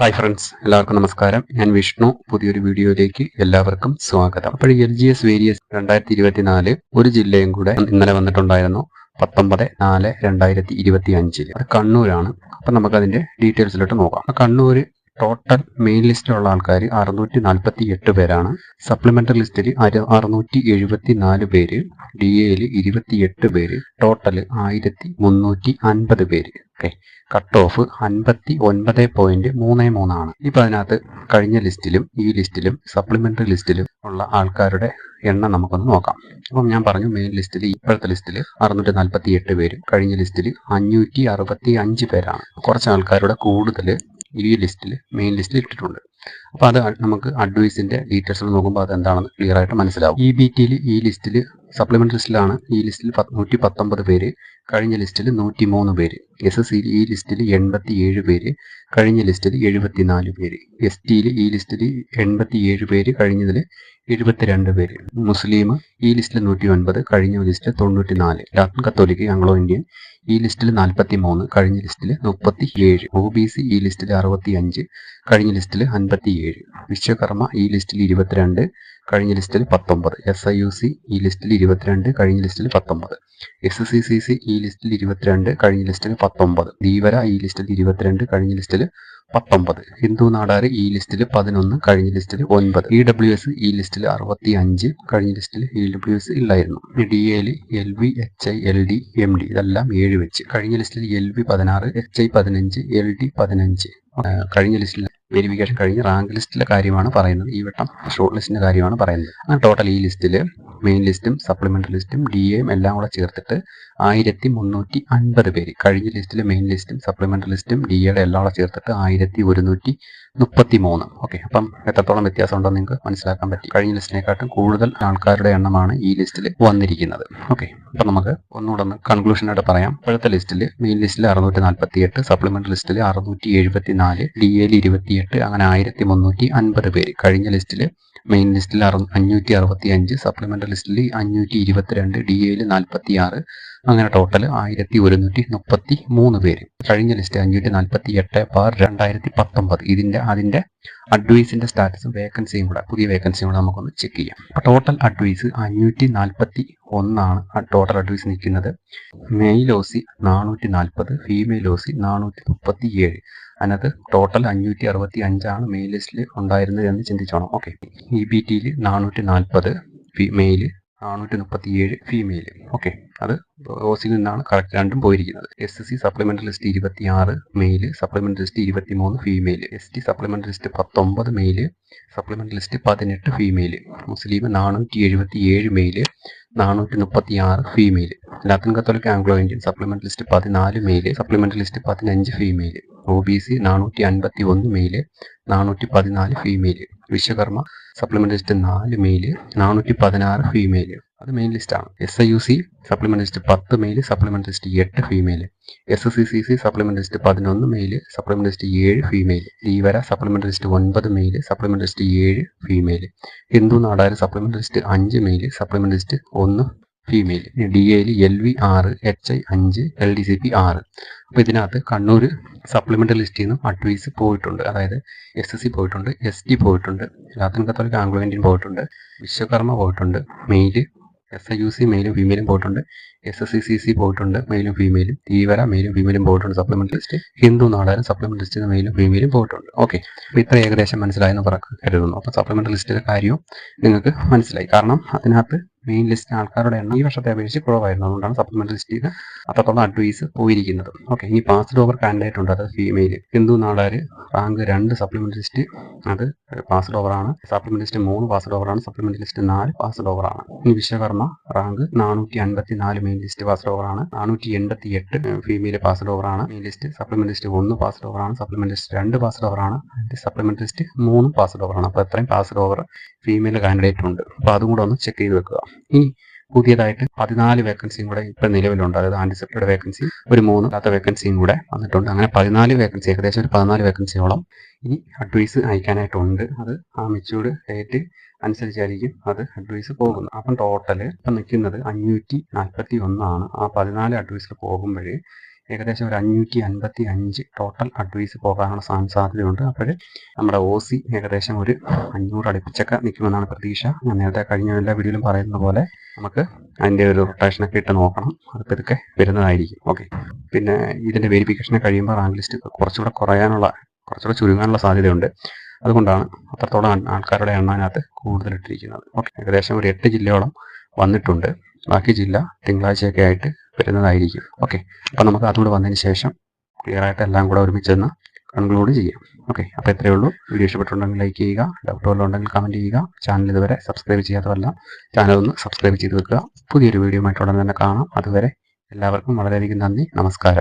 Hi friends എല്ലാവർക്കും നമസ്കാരം. ഞാൻ വിഷ്ണു. പുതിയൊരു വീഡിയോയിലേക്ക് എല്ലാവർക്കും സ്വാഗതം. അപ്പോൾ എൽ ജി എസ് വേരിയസ് രണ്ടായിരത്തി ഇരുപത്തിനാല് ഒരു ജില്ലയും കൂടെ ഇന്നലെ വന്നിട്ടുണ്ടായിരുന്നു. പത്തൊമ്പത് നാല് രണ്ടായിരത്തി ഇരുപത്തി അഞ്ചിൽ അത് കണ്ണൂരാണ്. അപ്പം നമുക്കതിന്റെ ഡീറ്റെയിൽസിലോട്ട് നോക്കാം. കണ്ണൂർ ടോട്ടൽ മെയിൻ ലിസ്റ്റിലുള്ള ആൾക്കാർ അറുന്നൂറ്റി നാൽപ്പത്തി എട്ട് പേരാണ്. സപ്ലിമെന്ററി ലിസ്റ്റിൽ അറുന്നൂറ്റി എഴുപത്തി നാല് പേര് ഡി എയിൽ ഇരുപത്തിയെട്ട് പേര് ടോട്ടൽ ആയിരത്തി മുന്നൂറ്റി അൻപത് പേര്. ഓക്കെ കട്ട് ഓഫ് അൻപത്തി ഒൻപത് പോയിന്റ് മൂന്ന് മൂന്നാണ് ഇപ്പം അതിനകത്ത് കഴിഞ്ഞ ലിസ്റ്റിലും ഈ ലിസ്റ്റിലും സപ്ലിമെന്ററി ലിസ്റ്റിലും ഉള്ള ആൾക്കാരുടെ എണ്ണം നമുക്കൊന്ന് നോക്കാം. അപ്പം ഞാൻ പറഞ്ഞു മെയിൻ ലിസ്റ്റിൽ ഇപ്പോഴത്തെ ലിസ്റ്റിൽ അറുന്നൂറ്റി നാൽപ്പത്തി എട്ട് പേരും കഴിഞ്ഞ ലിസ്റ്റിൽ അഞ്ഞൂറ്റി അറുപത്തി അഞ്ച് പേരാണ്. കുറച്ച് ആൾക്കാരുടെ കൂടുതൽ ഈ ലിസ്റ്റിൽ മെയിൻ ലിസ്റ്റിൽ ഇട്ടിട്ടുണ്ട്. അപ്പോൾ അത് നമുക്ക് അഡ്വൈസിന്റെ ഡീറ്റെയിൽസ് നോക്കുമ്പോൾ അത് എന്താണെന്ന് ക്ലിയർ ആയിട്ട് മനസ്സിലാവും. ഇ ബി ടിയിൽ ഈ ലിസ്റ്റിൽ സപ്ലിമെന്റ് ലിസ്റ്റിലാണ് ഈ ലിസ്റ്റിൽ നൂറ്റി പത്തൊമ്പത് പേര് കഴിഞ്ഞ ലിസ്റ്റിൽ നൂറ്റി മൂന്ന് പേര് എസ് എസ് സിയിൽ ഈ ലിസ്റ്റിൽ എൺപത്തി ഏഴ് പേര് കഴിഞ്ഞ ലിസ്റ്റിൽ എഴുപത്തിനാല് പേര്. എസ് ടിയിൽ ഈ ലിസ്റ്റിൽ എൺപത്തി ഏഴ് പേര് കഴിഞ്ഞതിൽ എഴുപത്തിരണ്ട് പേര്. മുസ്ലിം ഈ ലിസ്റ്റിൽ നൂറ്റി ഒൻപത് കഴിഞ്ഞ ലിസ്റ്റിൽ തൊണ്ണൂറ്റി നാല് ലാറ്റിൻ കത്തോലിക്ക് ആംഗ്ലോ ഇന്ത്യൻ ഈ ലിസ്റ്റിൽ നാൽപ്പത്തി മൂന്ന് കഴിഞ്ഞ ലിസ്റ്റിൽ മുപ്പത്തി ഏഴ് ഒ ബി സി ഈ ലിസ്റ്റിൽ അറുപത്തി അഞ്ച് കഴിഞ്ഞ ലിസ്റ്റിൽ അൻപത്തി ഏഴ് വിശ്വകർമ്മ ഈ ലിസ്റ്റിൽ ഇരുപത്തിരണ്ട് കഴിഞ്ഞ ലിസ്റ്റിൽ പത്തൊമ്പത്. എസ് ഐ യു സി ഈ ലിസ്റ്റിൽ ഇരുപത്തിരണ്ട് കഴിഞ്ഞ ലിസ്റ്റിൽ പത്തൊമ്പത്. എസ് സി സി സി ഈ ലിസ്റ്റിൽ ഇരുപത്തിരണ്ട് കഴിഞ്ഞ ലിസ്റ്റിൽ പത്തൊമ്പത്. ധീവര ഈ ലിസ്റ്റിൽ ഇരുപത്തിരണ്ട് കഴിഞ്ഞ ലിസ്റ്റിൽ പത്തൊമ്പത്. ഹിന്ദു നാടാർ ഈ ലിസ്റ്റിൽ പതിനൊന്ന് കഴിഞ്ഞ ലിസ്റ്റിൽ ഒൻപത്. ഇ ഡബ്ല്യു എസ് ഈ ലിസ്റ്റിൽ അറുപത്തി അഞ്ച് കഴിഞ്ഞ ലിസ്റ്റിൽ ഇ ഡബ്ല്യു എസ് ഇല്ലായിരുന്നു. D L L V H I L D M D ഇതെല്ലാം ഏഴ് വെച്ച്. കഴിഞ്ഞ ലിസ്റ്റിൽ എൽ വി പതിനാറ് എച്ച് ഐ പതിനഞ്ച് എൽ ഡി പതിനഞ്ച്. കഴിഞ്ഞ ലിസ്റ്റിൽ വെരിഫിക്കേഷൻ കഴിഞ്ഞ് റാങ്ക് ലിസ്റ്റിലെ കാര്യമാണ് പറയുന്നത്. ഈ വട്ടം ഷോർട്ട് ലിസ്റ്റിന്റെ കാര്യമാണ് പറയുന്നത്. അങ്ങനെ ടോട്ടൽ ഈ ലിസ്റ്റിൽ മെയിൻ ലിസ്റ്റും സപ്ലിമെന്ററി ലിസ്റ്റും ഡി എയും എല്ലാം കൂടെ ചേർത്തിട്ട് ആയിരത്തി മുന്നൂറ്റി അൻപത് പേര് കഴിഞ്ഞ ലിസ്റ്റിലെ മെയിൻ ലിസ്റ്റും സപ്ലിമെന്ററി ലിസ്റ്റും ഡി എയുടെ എല്ലാം കൂടെ ചേർത്തിട്ട് ആയിരത്തി ഒരുന്നൂറ്റി മുപ്പത്തി മൂന്ന് ഓക്കെ അപ്പം എത്രത്തോളം വ്യത്യാസം ഉണ്ടോ നിങ്ങൾക്ക് മനസ്സിലാക്കാൻ പറ്റി? കഴിഞ്ഞ ലിസ്റ്റിനെക്കാട്ടും കൂടുതൽ ആൾക്കാരുടെ എണ്ണമാണ് ഈ ലിസ്റ്റിൽ വന്നിരിക്കുന്നത്. ഓക്കെ അപ്പം നമുക്ക് ഒന്നുകൂടെ ഒന്ന് കൺക്ലൂഷനായിട്ട് പറയാം. ഇപ്പോഴത്തെ ലിസ്റ്റിൽ മെയിൻ ലിസ്റ്റിൽ അറുന്നൂറ്റി നാൽപ്പത്തി എട്ട് സപ്ലിമെന്ററി ലിസ്റ്റിൽ അറുന്നൂറ്റി എഴുപത്തി നാല് ഡി എയിൽ ഇരുപത്തിയെട്ട് അങ്ങനെ ആയിരത്തി മുന്നൂറ്റി അൻപത് പേര്. കഴിഞ്ഞ ലിസ്റ്റിൽ മെയിൻ ലിസ്റ്റിൽ അറു അഞ്ഞൂറ്റി അറുപത്തി അഞ്ച് സപ്ലിമെന്ററി ലിസ്റ്റിൽ അഞ്ഞൂറ്റി ഇരുപത്തിരണ്ട് ഡി എയിൽ നാൽപ്പത്തി ആറ് അങ്ങനെ ടോട്ടൽ ആയിരത്തി ഒരുന്നൂറ്റി മുപ്പത്തി മൂന്ന് പേര്. കഴിഞ്ഞ ലിസ്റ്റ് അഞ്ഞൂറ്റി നാൽപ്പത്തി എട്ട് ബാർ രണ്ടായിരത്തി പത്തൊമ്പത് ഇതിന്റെ അതിന്റെ അഡ്വൈസിന്റെ സ്റ്റാറ്റസും വേക്കൻസിയും കൂടെ പുതിയ വേക്കൻസിയും കൂടെ നമുക്കൊന്ന് ചെക്ക് ചെയ്യാം. അപ്പോൾ ടോട്ടൽ അഡ്വൈസ് അഞ്ഞൂറ്റി നാൽപ്പത്തി ഒന്നാണ് ടോട്ടൽ അഡ്വൈസ് നിൽക്കുന്നത്. മെയിൽ ഓസി നാനൂറ്റി നാൽപ്പത് ഫീമെയിൽ ഓസി നാനൂറ്റി മുപ്പത്തി ഏഴ് അതിനകത്ത് ടോട്ടൽ അഞ്ഞൂറ്റി അറുപത്തി അഞ്ചാണ് മെയിൽ ലിസ്റ്റിൽ ഉണ്ടായിരുന്നത് എന്ന് ചിന്തിച്ചോണം. ഓക്കെ ഇ ബി ടിയിൽ നാനൂറ്റി നാൽപ്പത് മെയിൽ നാനൂറ്റി മുപ്പത്തി ഏഴ് ഫീമെയിൽ ഓക്കെ അത് ഓസിൽ നിന്നാണ് കറക്റ്റ് രണ്ടും പോയിരിക്കുന്നത്. S S C supplementary list ഇരുപത്തി ആറ് മെയിൽ സപ്ലിമെന്ററി ലിസ്റ്റ് ഇരുപത്തി മൂന്ന് female S T supplementary list പത്തൊമ്പത് മെയിൽ സപ്ലിമെന്ററി ലിസ്റ്റ് പതിനെട്ട് ഫീമെയിൽ മുസ്ലിം നാനൂറ്റി എഴുപത്തി ഏഴ് മെയിൽ നാനൂറ്റി മുപ്പത്തി ആറ് female Latin Catholic Anglo Indian supplement list പതിനാല് മെയിൽ സപ്ലിമെന്റ് ലിസ്റ്റ് പതിനഞ്ച് ഫീമെയിൽ ഒ ബി സി നാനൂറ്റി അൻപത്തി ഒന്ന് മെയിൽ നാനൂറ്റി പതിനാല് ഫീമെയിൽ വിശ്വകർമ്മ സപ്ലിമെന്റ് ലിസ്റ്റ് നാല് മെയിൽ നാനൂറ്റി പതിനാറ് ഫീമെയിൽ അത് മെയിൻ ലിസ്റ്റ് ആണ്. S I U C supplement list പത്ത് മെയിൽ സപ്ലിമെന്റ് ലിസ്റ്റ് എട്ട് female S S C C supplement list പതിനൊന്ന് മെയിൽ സപ്ലിമെന്റ് ലിസ്റ്റ് ഏഴ് ഫീമെയിൽ ഡീവര സപ്ലിമെന്റ് ലിസ്റ്റ് ഒൻപത് മെയിൽ സപ്ലിമെന്റ് ലിസ്റ്റ് ഏഴ് female Hindu Nadar supplement list അഞ്ച് male supplement list ഒന്ന് female D എയിൽ L V ആറ് H I അഞ്ച് എൽ ഡി സി പി ആറ് അപ്പോൾ ഇതിനകത്ത് കണ്ണൂർ സപ്ലിമെന്ററി ലിസ്റ്റിൽ നിന്നും അഡ്വൈസ് പോയിട്ടുണ്ട്. അതായത് എസ് എസ് സി പോയിട്ടുണ്ട് എസ് ടി പോയിട്ടുണ്ട് ലാത്തിൻ കത്തോലിക് ആംഗ്ലോ ഇന്ത്യൻ പോയിട്ടുണ്ട് വിശ്വകർമ്മ പോയിട്ടുണ്ട് male S I U C മെയിലും ഫീമെയിലും പോയിട്ടുണ്ട് S S C C C പോയിട്ടുണ്ട് മെയിലും ഫീമെയിലും തീവര മെയിലും ഫീമെയിലും പോയിട്ടുണ്ട് സപ്ലിമെന്റ് ലിസ്റ്റ് ഹിന്ദു നാടാരും സപ്ലിമെന്റ് ലിസ്റ്റിൽ മെയിലും ഫീമെയിലും പോയിട്ടുണ്ട്. ഓക്കെ അപ്പോൾ ഇത്ര ഏകദേശം മനസ്സിലായെന്ന് കരുതുന്നു. അപ്പോൾ സപ്ലിമെന്റ് ലിസ്റ്റിലെ കാര്യവും നിങ്ങൾക്ക് മനസ്സിലായി. കാരണം അതിനകത്ത് മെയിൻ ലിസ്റ്റിന് ആൾക്കാരുടെ എണ്ണം ഈ വർഷത്തെ അപേക്ഷിച്ച് കുറവായിരുന്നു അതുകൊണ്ടാണ് സപ്ലിമെന്റ് ലിസ്റ്റിൽ അത്രത്തോളം അഡ്വൈസ് പോയിരിക്കുന്നത് ഓക്കെ ഇനി പാസ്ഡ് ഓവർ കാൻഡിഡേറ്റ് ഉണ്ട് അത് ഫീമെയിൽ ഹിന്ദു നാടാർ റാങ്ക് രണ്ട് സപ്ലിമെന്റ് ലിസ്റ്റ് അത് പാസ്ഡ് ഓവറാണ് സപ്ലിമെന്റ് ലിസ്റ്റ് മൂന്ന് പാസ്ഡ് ഓവറാണ് സപ്ലിമെന്റ് ലിസ്റ്റ് നാല് പാസ്ഡ് ഓവറാണ് ഇനി വിശ്വകർമ്മ റാങ്ക് നാനൂറ്റി അൻപത്തി നാല് മെയിൻ ലിസ്റ്റ് പാസ്ഡ് ഓവറാണ് നാനൂറ്റി എൺപത്തി എട്ട് ഫീമെയിൽ പാസ്ഡ് ഓവറാണ് മെയിൻ ലിസ്റ്റ് സപ്ലിമെന്റ് ലിസ്റ്റ് ഒന്ന് പാസ്ഡ് ഓവറാണ് സപ്ലിമെന്റ് ലിസ്റ്റ് രണ്ട് പാസ്ഡ് ഓവറാണ് സപ്ലിമെന്റ് ലിസ്റ്റ് മൂന്ന് പാസ്ഡ് ഓവറാണ് അപ്പോൾ എത്രയും പാസ്ഡ് ഓവർ ഫീമെയിൽ കാൻഡിഡേറ്റ് ഉണ്ട് അപ്പോൾ അതും കൂടെ ഒന്ന് ചെക്ക് ചെയ്ത് വെക്കുക ഇനി പുതിയതായിട്ട് പതിനാല് വേക്കൻസിയും കൂടെ ഇപ്പൊ നിലവിലുണ്ട്. അതായത് ആന്റിസിപ്പേറ്റഡ് വേക്കൻസി ഒരു മൂന്ന് അല്ലാത്ത വേക്കൻസിയും കൂടെ വന്നിട്ടുണ്ട്. അങ്ങനെ പതിനാല് വേക്കൻസി ഏകദേശം ഒരു പതിനാല് വേക്കൻസിയോളം ഈ അഡ്വൈസ് അയക്കാനായിട്ടുണ്ട്. അത് ആ മെച്ചൂർഡ് ഡേറ്റ് അനുസരിച്ചായിരിക്കും അത് അഡ്വൈസ് പോകുന്നത്. അപ്പം ടോട്ടൽ ഇപ്പം നിൽക്കുന്നത് അഞ്ഞൂറ്റി നാൽപ്പത്തി ഒന്നാണ് ആ പതിനാല് അഡ്വൈസിൽ പോകുമ്പോഴേ ഏകദേശം ഒരു അഞ്ഞൂറ്റി അൻപത്തി അഞ്ച് ടോട്ടൽ അഡ്വൈസ് പോകാനുള്ള സാധ്യതയുണ്ട്. അപ്പോൾ നമ്മുടെ ഒ സി ഏകദേശം ഒരു അഞ്ഞൂറ് അടുപ്പിച്ചൊക്കെ നിൽക്കുമെന്നാണ് പ്രതീക്ഷ. ഞാൻ നേരത്തെ കഴിഞ്ഞ എല്ലാ വീഡിയോയിലും പറയുന്ന പോലെ നമുക്ക് അതിന്റെ ഒരു റൊട്ടേഷനൊക്കെ ഇട്ട് നോക്കണം. അത് ഇതൊക്കെ വരുന്നതായിരിക്കും. ഓക്കെ പിന്നെ ഇതിന്റെ വെരിഫിക്കേഷനെ കഴിയുമ്പോൾ റാങ്ക് ലിസ്റ്റ് കുറച്ചുകൂടെ കുറയാനുള്ള കുറച്ചുകൂടെ ചുരുങ്ങാനുള്ള സാധ്യതയുണ്ട്. അതുകൊണ്ടാണ് അത്രത്തോളം ആൾ- ആൾക്കാരുടെ എണ്ണാനകത്ത് കൂടുതലിട്ടിരിക്കുന്നത് ഓക്കെ ഏകദേശം ഒരു എട്ട് ജില്ലയോളം വന്നിട്ടുണ്ട്. ബാക്കി ജില്ല തിങ്കളാഴ്ചയൊക്കെ ആയിട്ട് വരുന്നതായിരിക്കും. ഓക്കെ അപ്പോൾ നമുക്ക് അതുകൂടെ വന്നതിന് ശേഷം ക്ലിയർ ആയിട്ട് എല്ലാം കൂടെ ഒരുമിച്ചൊന്ന് കൺക്ലൂഡ് ചെയ്യാം. ഓക്കെ അപ്പോൾ ഇത്രയേ ഉള്ളൂ. വീഡിയോ ഇഷ്ടപ്പെട്ടുണ്ടെങ്കിൽ ലൈക്ക് ചെയ്യുക. ഡൗട്ട് വല്ലതും ഉണ്ടെങ്കിൽ കമന്റ് ചെയ്യുക. ചാനൽ ഇതുവരെ സബ്സ്ക്രൈബ് ചെയ്യാത്തവല്ല ചാനൽ ഒന്ന് സബ്സ്ക്രൈബ് ചെയ്ത് വെക്കുക. പുതിയൊരു വീഡിയോ ആയിട്ട് ഉടനെ തന്നെ കാണാം. അതുവരെ എല്ലാവർക്കും വളരെയധികം നന്ദി. നമസ്കാരം.